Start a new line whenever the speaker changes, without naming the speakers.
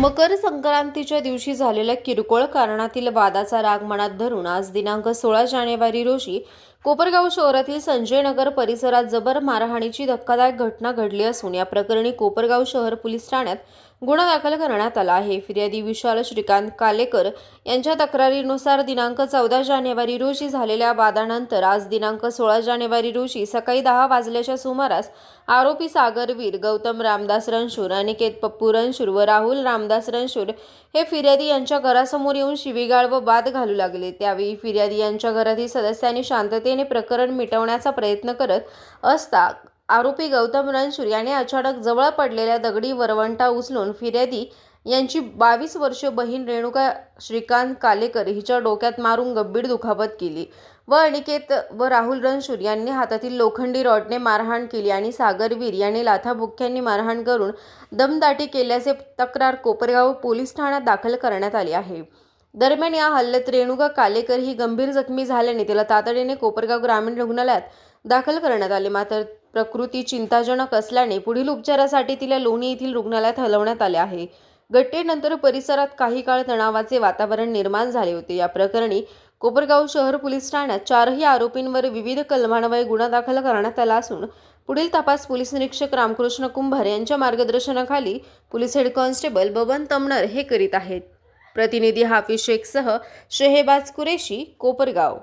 मकर संक्रांतीच्या दिवशी झालेल्या किरकोळ कारणातील वादाचा राग मनात धरून आज दिनांक सोळा जानेवारी रोजी कोपरगाव शहरातील संजय नगर परिसरात जबर मारहाणीची धक्कादायक घटना घडली असून या प्रकरणी कोपरगाव शहर पोलीस ठाण्यात गुन्हा दाखल करण्यात आला आहे. फिर्यादी विशाल श्रीकांत कालेकर यांच्या तक्रारीनुसार दिनांक चौदा जानेवारी रोजी झालेल्या वादानंतर आज दिनांक सोळा जानेवारी रोजी सकाळी दहा वाजल्याच्या सुमारास आरोपी सागरवीर गौतम रामदास रणशूर अनिकेत पप्पू रणशूर व राहुल रामदास रणशूर हे फिर्यादी यांच्या घरासमोर येऊन शिवीगाळ व बाद घालू लागले. त्यावेळी फिर्यादी यांच्या घरातील सदस्यांनी शांतते शांततेने प्रकरण मिटवण्याचा प्रयत्न करत असता आरोपी गौतम रणशूर याने अचानक जवळ पडलेल्या दगडी वरवंटा उचलून फिर्यादी यांची बावीस वर्षीय बहीण रेणुका श्रीकांत कालेकर हिच्या डोक्यात मारून गंभीर दुखापत केली व अनिकेत व राहुल रणशूर यांनी हातातील लोखंडी रॉडने मारहाण केली आणि सागरवीर यांनी लाथाबुक्क्यांनी मारहाण करून दमदाटी केल्याचे तक्रार कोपरगाव पोलीस ठाण्यात दाखल करण्यात आली आहे. दरम्यान या हल्ल्यात रेणुका कालेकर ही गंभीर जखमी झाल्याने तिला तातडीने कोपरगाव ग्रामीण रुग्णालयात दाखल करण्यात आले. मात्र प्रकृती चिंताजनक असल्याने पुढील उपचारासाठी तिला लोणी येथील रुग्णालयात हलवण्यात आले आहे. घटनेनंतर परिसरात काही काळ तणावाचे वातावरण निर्माण झाले होते. या प्रकरणी कोपरगाव शहर पोलीस ठाण्यात चारही आरोपींवर विविध कलमान्वये गुन्हा दाखल करण्यात आला असून पुढील तपास पोलीस निरीक्षक रामकृष्ण कुंभार यांच्या मार्गदर्शनाखाली police head constable Baban Tamnar हे करीत आहेत. प्रतिनिधी हाफिज शेखसह शेहेबाज कुरेशी कोपरगाव.